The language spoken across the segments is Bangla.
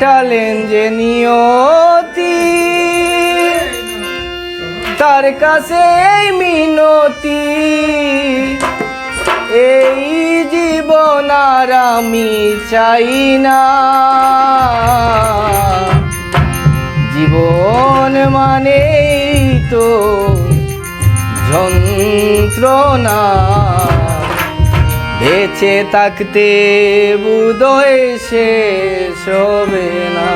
পাঠালেন যে নিয়তি। তার কাছে মিনতি। এই জীবন আর আমি চাই না। জীবন মানেই তো যন্ত্রণা। বেঁচে থাকতে বুদয় শেষ হবে না।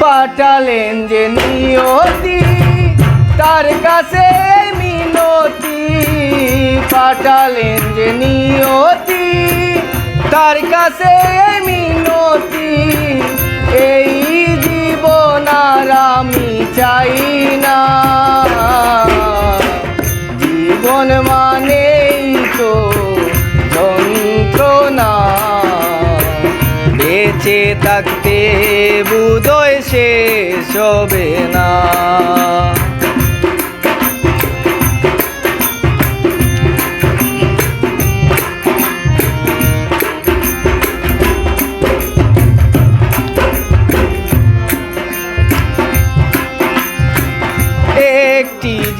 পাঠালেন যে নিয়তি, তার কাছে মিনতি। পাঠালেন যে নিয়তি, তার কাছে মিনতি। এই আর আমি চাই না। জীবন মানেই তো যন্ত্রণা। বেঁচে থাকতে বুদয় শেষ হবে না।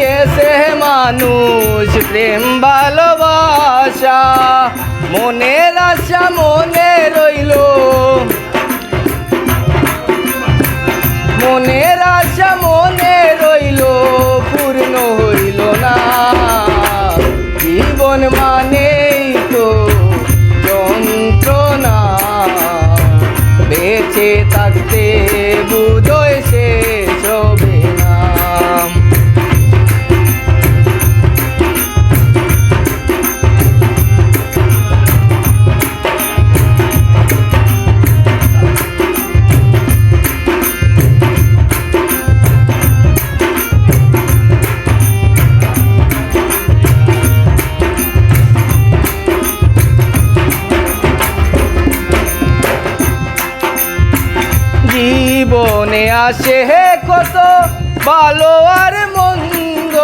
দিয়েছে মানুষ প্রেম ভালোবাসা। মনের আশা মনে রইল। মনের আশা জীবনে আসে হে কত ভালো আর মন্দ।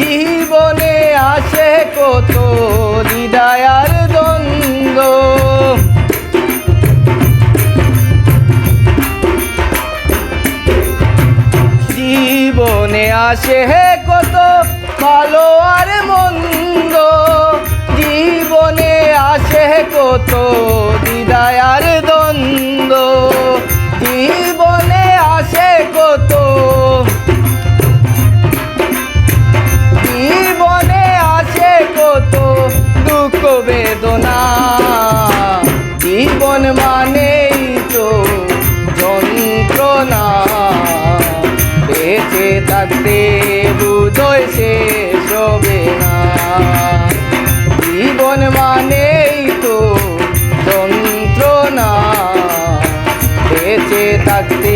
জীবনে আসে কত হৃদয় আর দ্বন্দ্ব। জীবনে আসে হে কত ভালো আর মন্দ। জীবনে আসে কত হৃদয় আর দ্বন্দ্ব। কত জীবনে আছে কত দুঃখ বেদনা? জীবন মানেই তো যন্ত্রণা। বেঁচে থাকতে বেঁচে থাকতে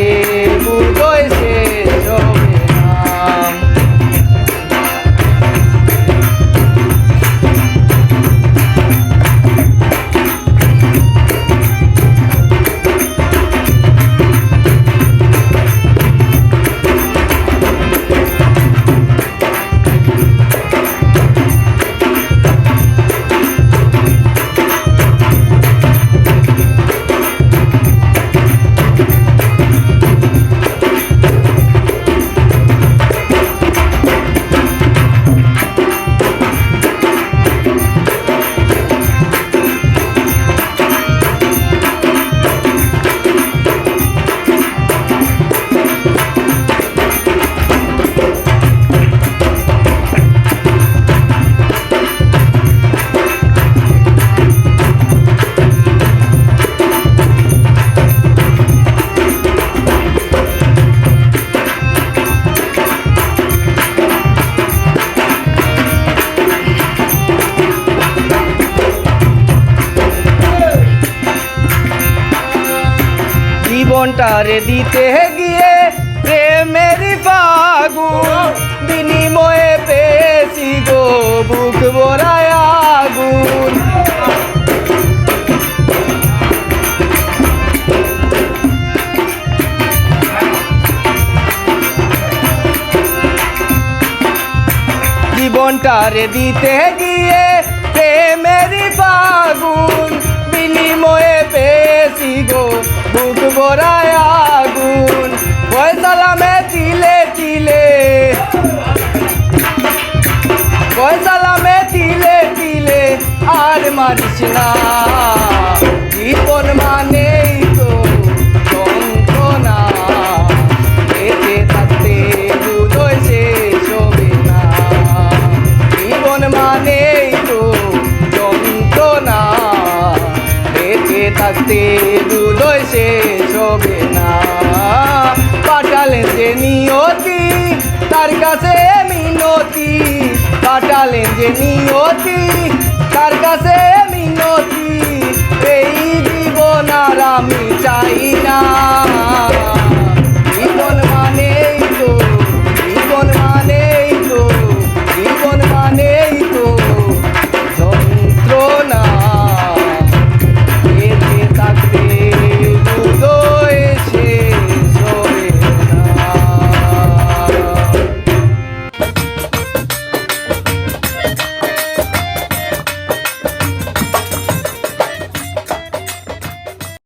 বুঝোয় জীবনটারে দিতে গিয়ে প্রেমের ফাগুন, বিনিময়ে পেয়েছি গো বুক ভরায় আগুন। জীবনটারে দিতে গিয়ে প্রেমের ফাগুন, বিনিময়ে পেয়েছি গো বুক ভরায় মারিস মানেই তো যন্ত্রণা। বেঁচে থাকতে দুধই শেষ হবে না। জীবন মানেই তো যন্ত্রণা। বেঁচে থাকতে দুধই শেষ হবে না। পাঠালেন যে নিয়তি, তার কাছে মিনতি। পাঠালেন যে নিয়তি তার কাছে মিনতি এই জীবন আর আমি চাই না।